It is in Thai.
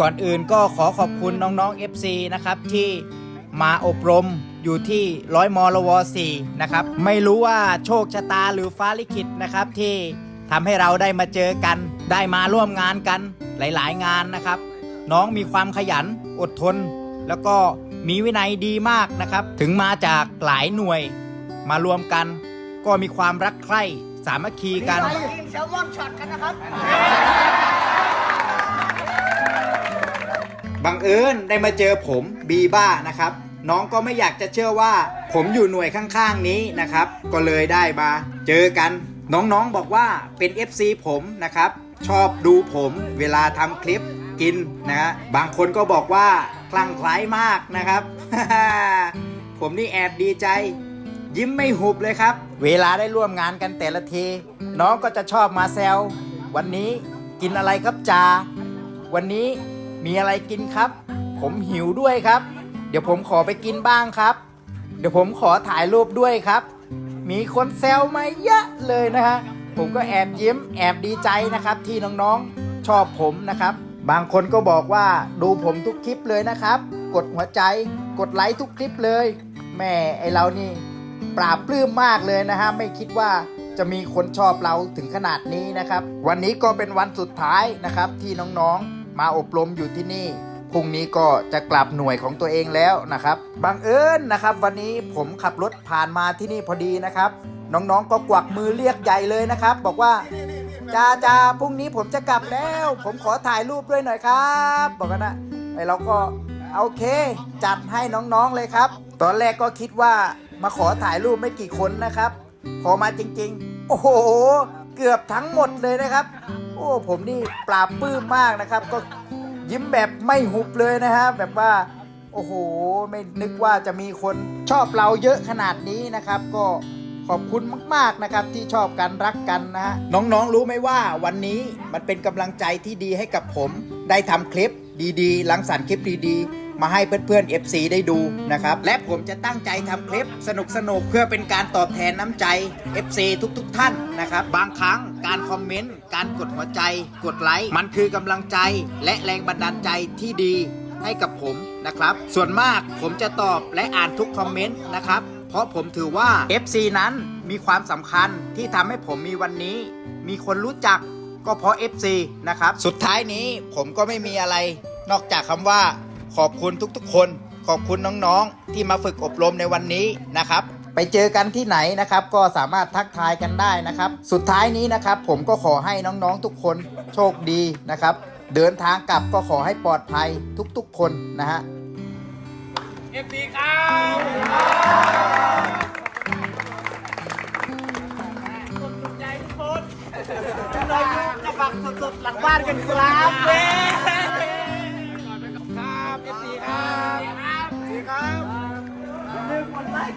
ก่อนอื่นก็ขอขอบคุณน้องๆ FC นะครับที่มาอบรมอยู่ที่ร้อยมรว4นะครับ ไม่รู้ว่าโชคชะตาหรือฟ้าลิขิตนะครับที่ทำให้เราได้มาเจอกัน ได้มาร่วมงานกันหลายๆ งานนะครับ น้องมีความขยันอดทน แล้วก็มีวินัยดีมากนะครับ ถึงมาจากหลายหน่วยมารวมกัน ก็มีความรักใคร่สามัคคีกันกินแซลมอนช็อตกันนะครับ บังเอิญได้มาเจอผมบีบ้านะครับ น้องก็ไม่อยากจะเชื่อว่า ผมอยู่หน่วยข้างๆนี้นะครับ ก็เลยได้มาเจอกัน น้องๆบอกว่าเป็น FC ผมนะครับ ชอบดูผมเวลาทำคลิปกินนะฮะบางคนก็บอกว่าคลั่งไคล้มากนะครับ ผมนี่แอบดีใจ ยิ้มไม่หุบเลยครับ เวลาได้ร่วมงานกันแต่ละที น้องก็จะชอบมาแซววันนี้กินอะไรครับจา วันนี้ มีอะไรกินครับ ผมหิวด้วยครับ เดี๋ยวผมขอไปกินบ้างครับ เดี๋ยวผมขอถ่ายรูปด้วยครับ มีคนแซวมาเยอะเลยนะฮะ ผมก็แอบยิ้มแอบดีใจนะครับ ที่น้องๆชอบผมนะครับ บางคนก็บอกว่าดูผมทุกคลิปเลยนะครับ กดหัวใจ กดไลค์ทุกคลิปเลยแม่ไอเรานี่ปราบปลื้มมากเลยนะฮะไม่คิดว่าจะมีคนชอบเราถึงขนาดนี้นะครับ วันนี้ก็เป็นวันสุดท้ายนะครับที่น้องๆ มาอบรมอยู่ที่นี่พรุ่งนี้ก็จะกลับหน่วยของตัวเองแล้วนะครับบังเอิญนะครับ วันนี้ผมขับรถผ่านมาที่นี่พอดีนะครับ น้องๆก็กวักมือเรียกใหญ่เลยนะครับ บอกว่าจ้าจ้าพรุ่งนี้ผมจะกลับแล้ว ผมขอถ่ายรูปด้วยหน่อยครับ บอกกันนะไอเราก็โอเค จัดให้น้องๆเลยครับ ตอนแรกก็คิดว่ามาขอถ่ายรูปไม่กี่คนนะครับ พอมาจริง ๆ โอ้โห เกือบทั้งหมดเลยนะครับ โอ้ผมนี่ปราบปลื้มมากนะครับ ก็ยิ้มแบบไม่หุบเลยนะฮะแบบว่าโอ้โหไม่นึกว่าจะมีคนชอบเราเยอะขนาดนี้นะครับ ก็ขอบคุณมากๆนะครับที่ชอบกันรักกันนะฮะน้องๆรู้ไหมว่าวันนี้มันเป็นกำลังใจที่ดีให้กับผม ได้ทำคลิปดีๆหลังสรรคลิปดีๆ มาให้เพื่อนๆ FC ได้ดูนะครับ และผมจะตั้งใจทำคลิปสนุกๆเพื่อเป็นการตอบแทนน้ำใจ FC ทุกๆ ท่านนะครับ บางครั้งการคอมเมนต์ การกดหัวใจ กดไลค์ มันคือกำลังใจ และแรงบันดาลใจที่ดีให้กับผมนะครับ ส่วนมากผมจะตอบและอ่านทุกคอมเมนต์นะครับ เพราะผมถือว่า FC นั้นมีความสำคัญที่ทำให้ผมมีวันนี้ มีคนรู้จักก็เพราะ FC นะครับ สุดท้ายนี้ผมก็ไม่มีอะไรนอกจากคำว่า ขอบคุณทุกๆ คน ขอบคุณน้องๆ ที่มาฝึกอบรมในวันนี้นะครับ ไปเจอกันที่ไหนนะครับ ก็สามารถทักทายกันได้นะครับ สุดท้ายนี้นะครับ ผมก็ขอให้น้องๆทุกคนโชคดีนะครับ เดินทางกลับก็ขอให้ปลอดภัยทุกๆ คนนะฮะเอฟซีครับเราอยู่กระบักสดๆหลังบ้านกันครับเว้ย